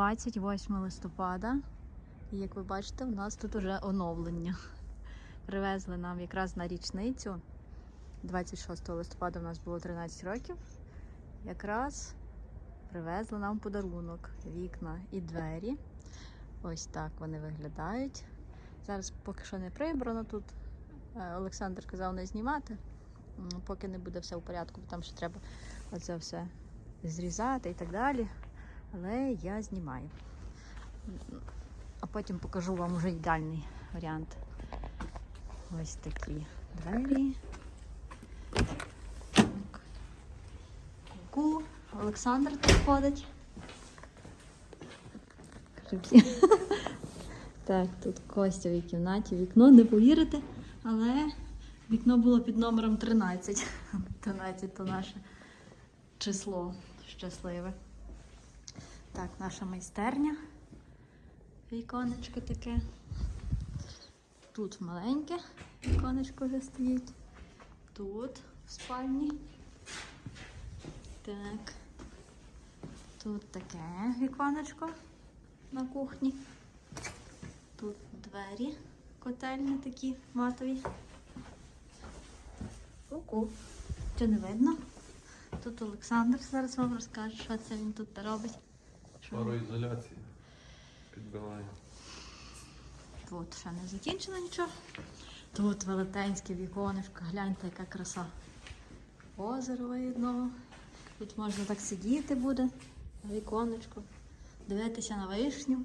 28 листопада. І як ви бачите, у нас тут уже оновлення. Привезли нам якраз на річницю. 26 листопада у нас було 13 років. Якраз привезли нам подарунок, вікна і двері. Ось так вони виглядають. Зараз поки що не прибрано тут. Е, Олександр казав не знімати, поки не буде все в порядку, бо там ще треба оце все зрізати і так далі. Але я знімаю. А потім покажу вам уже ідеальний варіант. Ось такі двері. Так. Ку. Олександр тут ходить. Так, тут Костя в кімнаті вікно, не повірите, але вікно було під номером 13. 13 то наше число щасливе. Так, наша майстерня. Віконечко таке. Тут маленьке віконечко вже стоїть. Тут в спальні. Так. Тут таке віконечко на кухні. Тут двері котельні такі матові. Ку-ку. Чи не видно? Тут Олександр зараз вам розкаже, що це він тут робить. Що Пароізоляція. Підбиває. Тут ще не закінчено нічого. Тут велетенське віконечко, гляньте, яка краса. Озеро видно. Тут можна так сидіти буде на віконечку, дивитися на вишню.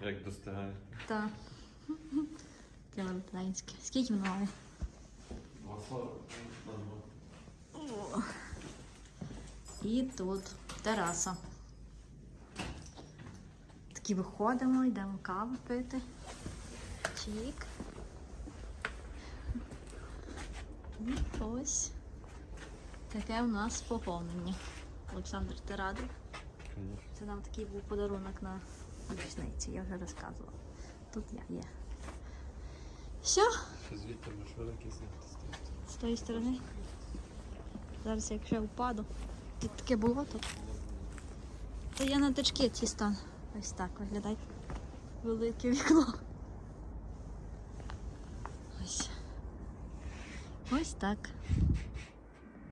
Як достигає. Та. Таке велетенське. Скільки воно має? 2,40. О. І тут тераса. Такі виходимо, йдемо каву пити. Чік. І ось таке у нас поповнення. Олександр, ти радий? Це нам такий був подарунок на річницю, я вже розказувала. Тут я є. Все, звідти великий зняти з тої сторони. Зараз якщо впаду. Тут таке болото. То я на тачки ці стану. Ось так виглядає. Велике вікно. Ось. Ось так.